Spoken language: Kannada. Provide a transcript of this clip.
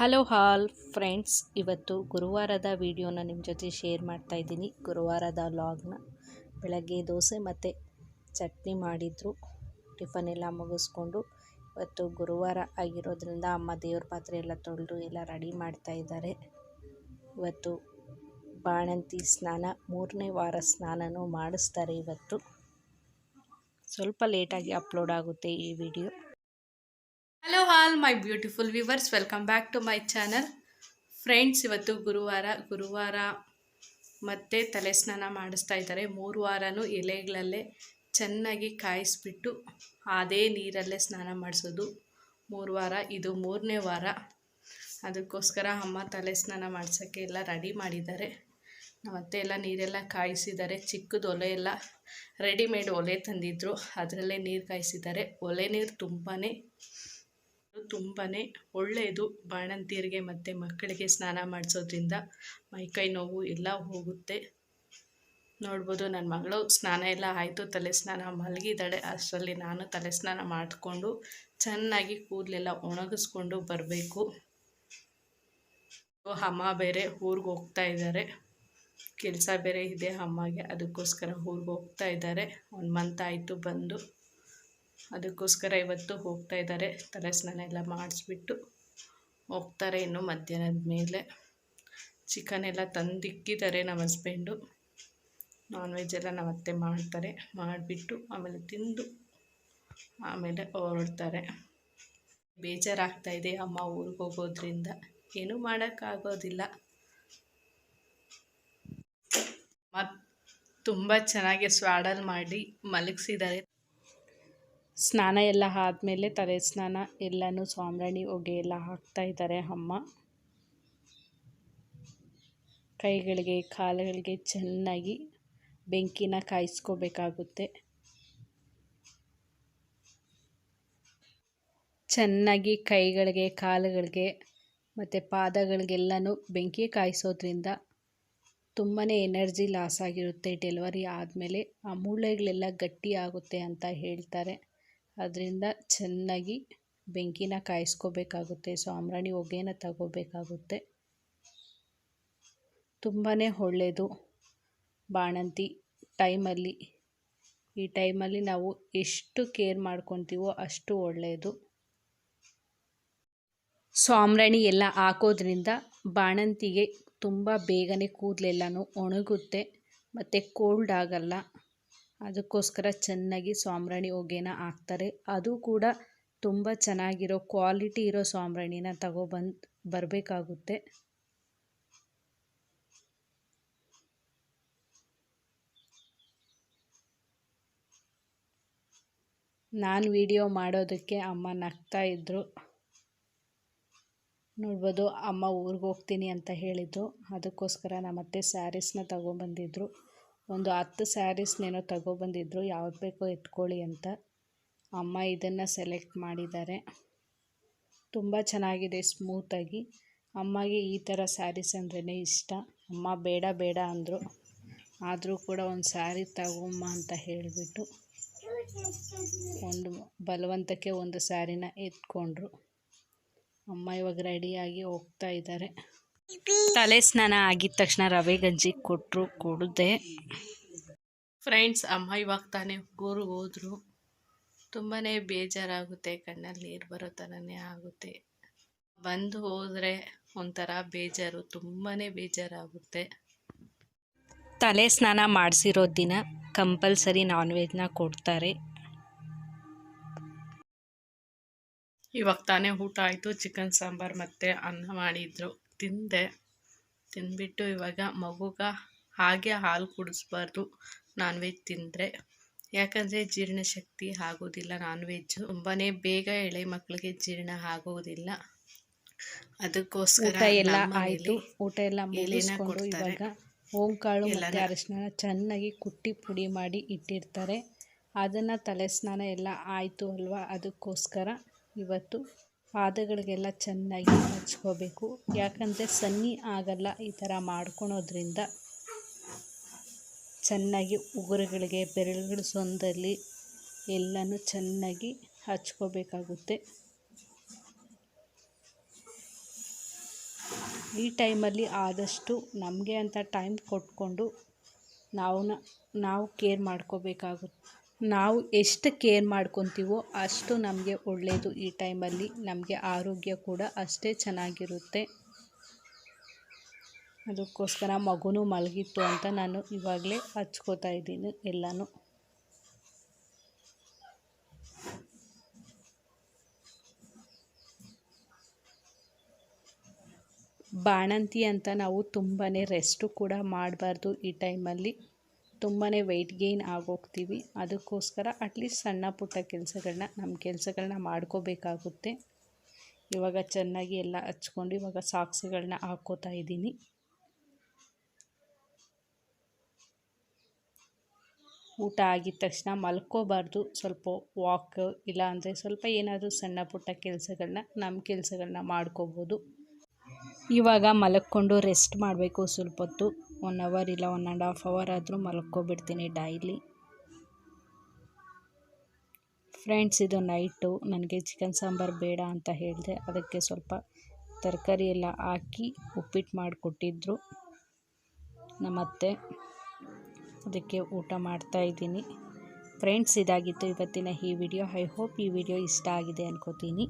ಹಲೋ ಹಾಲ್ ಫ್ರೆಂಡ್ಸ್ ಇವತ್ತು ಗುರುವಾರದ ವಿಡಿಯೋನ ನಿಮ್ಮ ಜೊತೆ ಶೇರ್ ಮಾಡ್ತಾ ಇದ್ದೀನಿ. ಗುರುವಾರದ ಲಾಗ್ನ ಬೆಳಗ್ಗೆ ದೋಸೆ ಮತ್ತು ಚಟ್ನಿ ಮಾಡಿದರು. ಟಿಫನ್ ಎಲ್ಲ ಮುಗಿಸ್ಕೊಂಡು ಇವತ್ತು ಗುರುವಾರ ಆಗಿರೋದ್ರಿಂದ ಅಮ್ಮ ದೇವ್ರ ಪಾತ್ರೆ ಎಲ್ಲ ತೊಳೆದು ಎಲ್ಲ ರೆಡಿ ಮಾಡ್ತಾ ಇದ್ದಾರೆ. ಇವತ್ತು ಬಾಣಂತಿ ಸ್ನಾನ, ಮೂರನೇ ವಾರ ಸ್ನಾನನೂ ಮಾಡಿಸ್ತಾರೆ ಇವತ್ತು. ಸ್ವಲ್ಪ ಲೇಟಾಗಿ ಅಪ್ಲೋಡ್ ಆಗುತ್ತೆ ಈ video hello all my beautiful viewers welcome back to my channel friends ಇವತ್ತು ಗುರುವಾರ ಗುರುವಾರ ಮತ್ತೆ ತಲೆ ಸ್ನಾನ ಮಾಡಿಸ್ತಾ ಇದ್ದಾರೆ. ಮೂರು ವಾರನೂ ಎಲೆಗಳಲ್ಲೇ ಚೆನ್ನಾಗಿ ಕಾಯಿಸ್ಬಿಟ್ಟು ಅದೇ ನೀರಲ್ಲೇ ಸ್ನಾನ ಮಾಡಿಸೋದು. ಮೂರು ವಾರ, ಇದು ಮೂರನೇ ವಾರ. ಅದಕ್ಕೋಸ್ಕರ ಅಮ್ಮ ತಲೆ ಸ್ನಾನ ಮಾಡಿಸೋಕ್ಕೆ ಎಲ್ಲ ರೆಡಿ ಮಾಡಿದ್ದಾರೆ. ನಮ್ಮತ್ತೆ ಎಲ್ಲ ನೀರೆಲ್ಲ ಕಾಯಿಸಿದ್ದಾರೆ. ಚಿಕ್ಕದು ಒಲೆ ಎಲ್ಲ ರೆಡಿಮೇಡ್ ಒಲೆ ತಂದಿದ್ರು. ಅದರಲ್ಲೇ ನೀರು ಕಾಯಿಸಿದ್ದಾರೆ. ಒಲೆ ನೀರು ತುಂಬಾ ತುಂಬಾ ಒಳ್ಳೆಯದು. ಬಾಣಂತಿಯರಿಗೆ ಮತ್ತು ಮಕ್ಕಳಿಗೆ ಸ್ನಾನ ಮಾಡಿಸೋದ್ರಿಂದ ಮೈಕೈ ನೋವು ಎಲ್ಲ ಹೋಗುತ್ತೆ. ನೋಡ್ಬೋದು ನನ್ನ ಮಗಳು ಸ್ನಾನ ಎಲ್ಲ ಆಯಿತು ತಲೆ ಸ್ನಾನ ಮಲಗಿದ್ದಾಳೆ. ಅಷ್ಟರಲ್ಲಿ ನಾನು ತಲೆ ಸ್ನಾನ ಮಾಡಿಕೊಂಡು ಚೆನ್ನಾಗಿ ಕೂದಲೆಲ್ಲ ಒಣಗಿಸ್ಕೊಂಡು ಬರಬೇಕು. ಅಮ್ಮ ಬೇರೆ ಊರಿಗೆ ಹೋಗ್ತಾ ಇದ್ದಾರೆ. ಕೆಲಸ ಬೇರೆ ಇದೆ ಅಮ್ಮಗೆ, ಅದಕ್ಕೋಸ್ಕರ ಊರಿಗೆ ಹೋಗ್ತಾ ಇದ್ದಾರೆ. ಒಂದು ಮಂತ್ ಆಯಿತು ಬಂದು. ಅದಕ್ಕೋಸ್ಕರ ಇವತ್ತು ಹೋಗ್ತಾ ಇದ್ದಾರೆ. ತಲೆ ಸ್ನಾನ ಎಲ್ಲ ಮಾಡಿಸ್ಬಿಟ್ಟು ಹೋಗ್ತಾರೆ ಇನ್ನು ಮಧ್ಯಾಹ್ನದ ಮೇಲೆ. ಚಿಕನ್ ಎಲ್ಲ ತಂದಿಕ್ಕಿದ್ದಾರೆ ನಮ್ಮ ಹಸ್ಬೆಂಡು. ನಾನ್ ವೆಜ್ ಎಲ್ಲ ನಮ್ಮ ಅತ್ತೆ ಮಾಡ್ತಾರೆ. ಮಾಡಿಬಿಟ್ಟು ಆಮೇಲೆ ತಿಂದು ಆಮೇಲೆ ಹೊರಡ್ತಾರೆ. ಬೇಜಾರಾಗ್ತಾ ಇದೆ ಅಮ್ಮ ಊರಿಗೆ ಹೋಗೋದ್ರಿಂದ. ಏನೂ ಮಾಡೋಕ್ಕಾಗೋದಿಲ್ಲ. ಮತ್ತು ತುಂಬ ಚೆನ್ನಾಗಿ ಸ್ವಾಡಲ್ ಮಾಡಿ ಮಲಗಿಸಿದ್ದಾರೆ. ಸ್ನಾನ ಎಲ್ಲ ಆದಮೇಲೆ ತಲೆ ಸ್ನಾನ ಎಲ್ಲನೂ ಸಾಂಬ್ರಾಣಿ ಹೊಗೆ ಎಲ್ಲ ಹಾಕ್ತಾ ಇದ್ದಾರೆ ಅಮ್ಮ. ಕೈಗಳಿಗೆ, ಕಾಲುಗಳಿಗೆ ಚೆನ್ನಾಗಿ ಬೆಂಕಿನ ಕಾಯಿಸ್ಕೋಬೇಕಾಗುತ್ತೆ. ಚೆನ್ನಾಗಿ ಕೈಗಳಿಗೆ, ಕಾಲುಗಳಿಗೆ ಮತ್ತು ಪಾದಗಳಿಗೆಲ್ಲನೂ ಬೆಂಕಿ ಕಾಯಿಸೋದ್ರಿಂದ ತುಂಬಾ ಎನರ್ಜಿ ಲಾಸ್ ಆಗಿರುತ್ತೆ ಡೆಲಿವರಿ ಆದಮೇಲೆ. ಆ ಮೂಳೆಗಳೆಲ್ಲ ಗಟ್ಟಿ ಆಗುತ್ತೆ ಅಂತ ಹೇಳ್ತಾರೆ. ಅದರಿಂದ ಚೆನ್ನಾಗಿ ಬೆಂಕಿನ ಕಾಯಿಸ್ಕೋಬೇಕಾಗುತ್ತೆ, ಸಾಂಬ್ರಾಣಿ ಹೊಗೆನ ತಗೋಬೇಕಾಗುತ್ತೆ. ತುಂಬಾ ಒಳ್ಳೆಯದು ಬಾಣಂತಿ ಟೈಮಲ್ಲಿ. ಈ ಟೈಮಲ್ಲಿ ನಾವು ಎಷ್ಟು ಕೇರ್ ಮಾಡ್ಕೊತೀವೋ ಅಷ್ಟು ಒಳ್ಳೆಯದು ಸಾಂಬ್ರಾಣಿ ಎಲ್ಲ ಹಾಕೋದ್ರಿಂದ ಬಾಣಂತಿಗೆ ತುಂಬ ಬೇಗನೆ ಕೂದಲೆಲ್ಲನೂ ಒಣಗುತ್ತೆ, ಮತ್ತು ಕೋಲ್ಡ್ ಆಗಲ್ಲ. ಅದಕ್ಕೋಸ್ಕರ ಚೆನ್ನಾಗಿ ಸಾಂಬ್ರಾಣಿ ಹೊಗೆನ ಹಾಕ್ತಾರೆ. ಅದು ಕೂಡ ತುಂಬ ಚೆನ್ನಾಗಿರೋ ಕ್ವಾಲಿಟಿ ಇರೋ ಸಾಂಬ್ರಾಣಿನ ತಗೊಬಂದು ಬರಬೇಕಾಗುತ್ತೆ. ನಾನು ವಿಡಿಯೋ ಮಾಡೋದಕ್ಕೆ ಅಮ್ಮ ನಗ್ತಾ ಇದ್ದರು ನೋಡ್ಬೋದು ಅಮ್ಮ ಊರಿಗೆ ಹೋಗ್ತೀನಿ ಅಂತ ಹೇಳಿದ್ರು ಅದಕ್ಕೋಸ್ಕರ ನಮ್ಮತ್ತೆ ಸ್ಯಾರೀಸ್ನ ತಗೊಬಂದಿದ್ರು ಒಂದು ಹತ್ತು ಸ್ಯಾರೀಸ್ನೇನೋ ತಗೊಬಂದಿದ್ರು, ಯಾವ್ದು ಬೇಕೋ ಎತ್ಕೊಳ್ಳಿ ಅಂತ. ಅಮ್ಮ ಇದನ್ನು ಸೆಲೆಕ್ಟ್ ಮಾಡಿದ್ದಾರೆ. ತುಂಬ ಚೆನ್ನಾಗಿದೆ ಸ್ಮೂತಾಗಿ ಅಮ್ಮಗೆ ಈ ಥರ ಸ್ಯಾರೀಸ್ ಅಂದ್ರೇ ಇಷ್ಟ. ಅಮ್ಮ ಬೇಡ ಬೇಡ ಅಂದರು. ಆದರೂ ಕೂಡ ಒಂದು ಸ್ಯಾರಿ ತಗೊಮ್ಮ ಅಂತ ಹೇಳಿಬಿಟ್ಟು ಒಂದು ಬಲವಂತಕ್ಕೆ ಒಂದು ಸ್ಯಾರಿನ ಎತ್ಕೊಂಡ್ರು. ಅಮ್ಮ ಇವಾಗ ರೆಡಿಯಾಗಿ ಹೋಗ್ತಾ ಇದ್ದಾರೆ. ತಲೆ ಸ್ನಾನ ಆಗಿದ ತಕ್ಷಣ ರವೆ ಗಂಜಿ ಕೊಟ್ಟರು ಕೊಡದೆ. ಫ್ರೆಂಡ್ಸ್ ಅಮ್ಮ ಇವಾಗ ತಾನೇ ಊರು ಹೋದ್ರು. ತುಂಬಾ ಬೇಜಾರಾಗುತ್ತೆ ಕಣ್ಣಲ್ಲಿ ನೀರು ಬರೋ ಥರನೇ ಆಗುತ್ತೆ. ಬಂದು ಹೋದರೆ ಒಂಥರ ಬೇಜಾರು ತುಂಬಾ ಬೇಜಾರಾಗುತ್ತೆ. ತಲೆ ಸ್ನಾನ ಮಾಡಿಸಿರೋ ದಿನ ಕಂಪಲ್ಸರಿ ನಾನ್ ವೆಜ್ನ ಕೊಡ್ತಾರೆ. ಇವಾಗ ತಾನೇ ಊಟ ಆಯಿತು ಚಿಕನ್ ಸಾಂಬಾರು ಮತ್ತು ಅನ್ನ ಮಾಡಿದ್ರು. ತಿಂದೆ. ತಿಂದ್ಬಿಟ್ಟು ಇವಾಗ ಮಗುಗೆ ಹಾಗೆ ಹಾಲು ಕುಡಿಸ್ಬಾರ್ದು ನಾನ್ ವೆಜ್ ತಿಂದರೆ. ಯಾಕಂದರೆ ಜೀರ್ಣಶಕ್ತಿ ಆಗೋದಿಲ್ಲ ನಾನ್ ವೆಜ್ಜು. ತುಂಬಾ ಬೇಗ ಎಳೆ ಮಕ್ಕಳಿಗೆ ಜೀರ್ಣ ಆಗೋದಿಲ್ಲ. ಅದಕ್ಕೋಸ್ಕರ ಎಲ್ಲ ಆಯಿತು. ಊಟ ಎಲ್ಲ ಮುಗಿಸ್ಕೊಂಡು ಇವಾಗ ಓಂಕಾಳು ಮತ್ತು ಅರಿಶಿನ ಚೆನ್ನಾಗಿ ಕುಟ್ಟಿ ಪುಡಿ ಮಾಡಿ ಇಟ್ಟಿರ್ತಾರೆ. ಅದನ್ನು ತಲೆ ಸ್ನಾನ ಎಲ್ಲ ಆಯಿತು ಅಲ್ವಾ? ಅದಕ್ಕೋಸ್ಕರ ಇವತ್ತು ಪಾದಗಳಿಗೆಲ್ಲ ಚೆನ್ನಾಗಿ ಹಚ್ಕೋಬೇಕು. ಯಾಕಂದರೆ ಸನ್ನಿ ಆಗಲ್ಲ ಈ ಥರ ಮಾಡ್ಕೊಳೋದ್ರಿಂದ ಚೆನ್ನಾಗಿ ಉಗುರುಗಳಿಗೆ, ಬೆರಳುಗಳ ಸೊಂದಲ್ಲಿ ಎಲ್ಲನೂ ಚೆನ್ನಾಗಿ ಹಚ್ಕೋಬೇಕಾಗುತ್ತೆ. ಈ ಟೈಮಲ್ಲಿ ಆದಷ್ಟು ನಮಗೆ ಅಂತ ಟೈಮ್ ಕೊಟ್ಕೊಂಡು ನಾವು ನಾವು ಕೇರ್ ಮಾಡ್ಕೋಬೇಕಾಗುತ್ತೆ ನಾವು ಎಷ್ಟು ಕೇರ್ ಮಾಡ್ಕೊತೀವೋ ಅಷ್ಟು ನಮಗೆ ಒಳ್ಳೆಯದು ಈ ಟೈಮಲ್ಲಿ ನಮಗೆ ಆರೋಗ್ಯ ಕೂಡ ಅಷ್ಟೇ ಚೆನ್ನಾಗಿರುತ್ತೆ. ಅದಕ್ಕೋಸ್ಕರ ಮಗುನೂ ಮಲಗಿತ್ತು ಅಂತ ನಾನು ಇವಾಗಲೇ ಹಚ್ಕೋತಾ ಇದ್ದೀನಿ ಎಲ್ಲನೂ. ಬಾಣಂತಿ ಅಂತ ನಾವು ತುಂಬಾ ರೆಸ್ಟು ಕೂಡ ಮಾಡಬಾರ್ದು ಈ ಟೈಮಲ್ಲಿ ತುಂಬಾ ವೆಯ್ಟ್ ಗೇನ್ ಆಗೋಗ್ತೀವಿ. ಅದಕ್ಕೋಸ್ಕರ ಅಟ್ಲೀಸ್ಟ್ ಸಣ್ಣ ಪುಟ್ಟ ಕೆಲಸಗಳನ್ನ ನಮ್ಮ ಕೆಲಸಗಳನ್ನ ಮಾಡ್ಕೋಬೇಕಾಗುತ್ತೆ. ಇವಾಗ ಚೆನ್ನಾಗಿ ಎಲ್ಲ ಹಚ್ಕೊಂಡು ಇವಾಗ ಸಾಕ್ಸ್ಗಳನ್ನ ಹಾಕ್ಕೋತಾ ಇದ್ದೀನಿ. ಊಟ ಆಗಿದ ತಕ್ಷಣ ಮಲ್ಕೋಬಾರ್ದು. ಸ್ವಲ್ಪ ವಾಕ್ ಇಲ್ಲಾಂದರೆ ಸ್ವಲ್ಪ ಏನಾದರೂ ಸಣ್ಣ ಪುಟ್ಟ ಕೆಲಸಗಳನ್ನ ನಮ್ಮ ಕೆಲಸಗಳನ್ನ ಮಾಡ್ಕೋಬೋದು. ಇವಾಗ ಮಲಕ್ಕೊಂಡು ರೆಸ್ಟ್ ಮಾಡಬೇಕು ಸ್ವಲ್ಪ ಹೊತ್ತು. ಒನ್ ಅವರ್ ಇಲ್ಲ ಒನ್ ಆ್ಯಂಡ್ ಹಾಫ್ ಅವರ್ ಆದರೂ ಮಲ್ಕೊಬಿಡ್ತೀನಿ ಡೈಲಿ. ಫ್ರೆಂಡ್ಸ್, ಇದು ನೈಟು. ನನಗೆ ಚಿಕನ್ ಸಾಂಬಾರು ಬೇಡ ಅಂತ ಹೇಳಿದೆ. ಅದಕ್ಕೆ ಸ್ವಲ್ಪ ತರಕಾರಿ ಎಲ್ಲ ಹಾಕಿ ಉಪ್ಪಿಟ್ಟು ಮಾಡಿಕೊಟ್ಟಿದ್ರು. ನಮ್ಮತ್ತೆ ಅದಕ್ಕೆ ಊಟ ಮಾಡ್ತಾ ಇದ್ದೀನಿ. ಫ್ರೆಂಡ್ಸ್, ಇದಾಗಿತ್ತು ಇವತ್ತಿನ ಈ ವಿಡಿಯೋ. ಐ ಹೋಪ್ ಈ ವಿಡಿಯೋ ಇಷ್ಟ ಆಗಿದೆ ಅನ್ಕೋತೀನಿ.